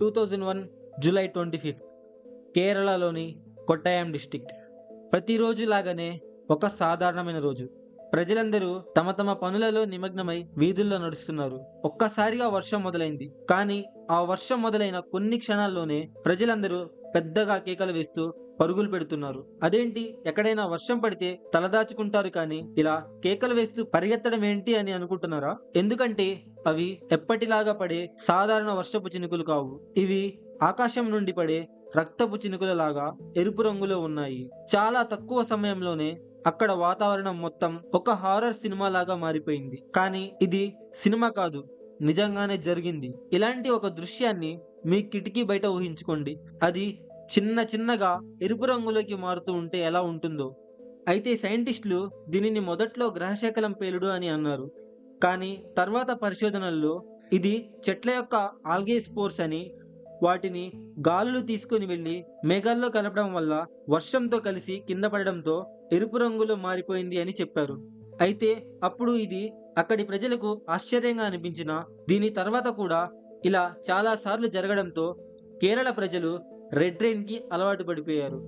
Two thousand one July twenty fifth కేరళలోని Kottayam district ప్రతిరోజు లాగానే ఒక సాధారణమైన రోజు. ప్రజలందరూ తమ తమ పనులలో నిమగ్నమై వీధుల్లో నడుస్తున్నారు. ఒక్కసారిగా వర్షం మొదలైంది. కానీ ఆ వర్షం మొదలైన కొన్ని క్షణాల్లోనే ప్రజలందరూ పెద్దగా కేకలు వేస్తూ పరుగులు పెడుతున్నారు. అదేంటి? ఎక్కడైనా వర్షం పడితే తలదాచుకుంటారు కానీ ఇలా కేకలు వేస్తూ పరిగెత్తడం ఏంటి అని అనుకుంటున్నారా? ఎందుకంటే అవి ఎప్పటిలాగా పడే సాధారణ వర్షపు చినుకులు కావు. ఇవి ఆకాశం నుండి పడే రక్తపు చినుకులలాగా ఎరుపు రంగులో ఉన్నాయి. చాలా తక్కువ సమయంలోనే అక్కడ వాతావరణం మొత్తం ఒక హారర్ సినిమా లాగా మారిపోయింది. కానీ ఇది సినిమా కాదు నిజంగానే జరిగింది. ఇలాంటి ఒక దృశ్యాన్ని మీ కిటికీ బయట ఊహించుకోండి. అది చిన్న చిన్నగా ఎరుపు రంగులోకి మారుతూ ఉంటే ఎలా ఉంటుందో. అయితే సైంటిస్టులు దీనిని మొదట్లో గ్రహశకలం పేలుడు అని అన్నారు. కానీ తర్వాత పరిశోధనల్లో ఇది చెట్ల యొక్క ఆల్గే స్పోర్స్ అని వాటిని గాలులు తీసుకుని వెళ్ళి మేఘాల్లో కలపడం వల్ల వర్షంతో కలిసి కింద పడడంతో ఎరుపు రంగులో మారిపోయింది అని చెప్పారు. అయితే అప్పుడు ఇది అక్కడి ప్రజలకు ఆశ్చర్యంగా అనిపించిన దీని తర్వాత కూడా ఇలా చాలా సార్లు జరగడంతో కేరళ ప్రజలు రెడ్ రెయిన్కి అలవాటు పడిపోయారు.